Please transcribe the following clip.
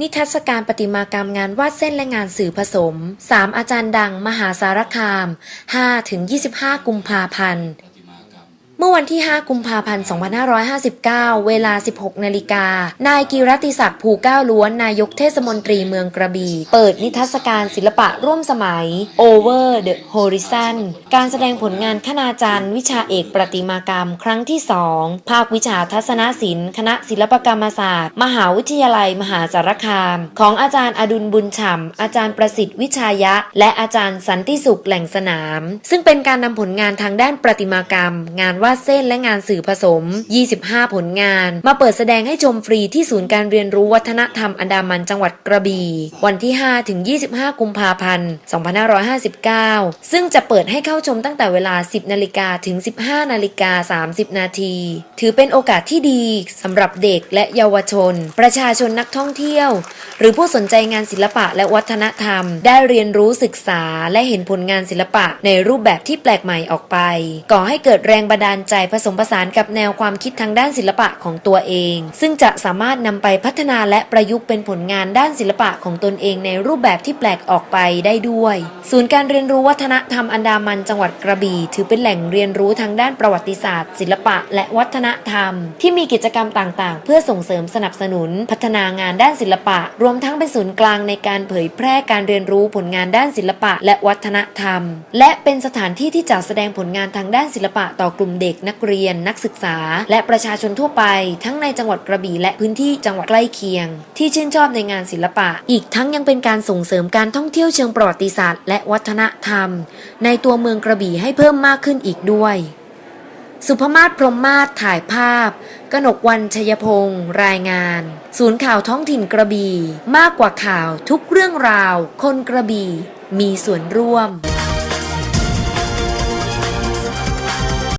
นิทรรศการประติมากรรมงานวาดเส้นและงานสื่อผสม 3 อาจารย์ดัง มหาสารคาม 5-25 กุมภาพันธ์ เมื่อวันที่ 5 กุมภาพันธ์ 2559 เวลา 16 นาฬิกา นายกิรติศักดิ์ภูเก้าล้วน นายกเทศมนตรีเมืองกระบี่ เปิดนิทรรศการศิลปะร่วมสมัย Over the Horizon การแสดงผลงานคณาจารย์ วิชาเอกประติมากรรม ครั้งที่ 2 ภาควิชาทัศนศิลป์ คณะศิลปกรรมศาสตร์ มหาวิทยาลัยมหาสารคาม ของอาจารย์อดุลบุญฉ่ำอาจารย์ประสิทธิ์วิชายะ และอาจารย์สันติสุขแหล่งสนาม ซึ่งเป็นการนำผลงานทางด้านประติมากรรม งานวาดเส้นและงานสื่อผสม 25 ผลงาน มาเปิดแสดงให้ชมฟรีที่ศูนย์การเรียนรู้วัฒนธรรมอันดามันจังหวัดกระบี่ วันที่ 5 ถึง 25 กุมภาพันธ์ 2559 ซึ่งจะเปิดให้เข้าชมตั้งแต่เวลา 10 นาฬิกาถึง 15 นาฬิกา 30 นาที ถือเป็นโอกาสที่ดีสำหรับเด็กและเยาวชน ประชาชนนักท่องเที่ยว หรือผู้สนใจงานศิลปะและวัฒนธรรม ได้เรียนรู้ศึกษาและเห็นผลงานศิลปะในรูปแบบที่แปลกใหม่ออกไป ก่อให้เกิดแรงบันดาลใจผสมผสานกับแนวความคิดทางด้านศิลปะของตัวเอง ซึ่งจะสามารถนำไปพัฒนาและประยุกต์เป็นผลงานด้านศิลปะของตนเองในรูปแบบที่แปลกออกไปได้ด้วย ศูนย์การเรียนรู้วัฒนธรรมอันดามันจังหวัดกระบี่ ถือเป็นแหล่งเรียนรู้ทางด้านประวัติศาสตร์ ศิลปะ และวัฒนธรรม ที่มีกิจกรรมต่างๆ เพื่อส่งเสริมสนับสนุน พัฒนางานด้านศิลปะ รวมทั้งเป็นศูนย์กลางในการเผยแพร่การเรียนรู้ผลงานด้านศิลปะ และวัฒนธรรม และเป็นสถานที่ที่จัดแสดงผลงานทางด้านศิลปะต่อกลุ่มเด็กนักเรียน นักศึกษา และประชาชนทั่วไป ทั้งในจังหวัดกระบี่และพื้นที่จังหวัดใกล้เคียง ที่ชื่นชอบในงานศิลปะ อีกทั้งยังเป็นการส่งเสริมการท่องเที่ยวเชิงประวัติศาสตร์และวัฒนธรรม ในตัวเมืองกระบี่ให้เพิ่มมากขึ้นอีกด้วย สุภมาศพรมมาศถ่ายภาพกนกวันชยพงศ์รายงาน ศูนย์ข่าวท้องถิ่นกระบี่ มากกว่าข่าวทุกเรื่องราว คนกระบี่ มีส่วนร่วม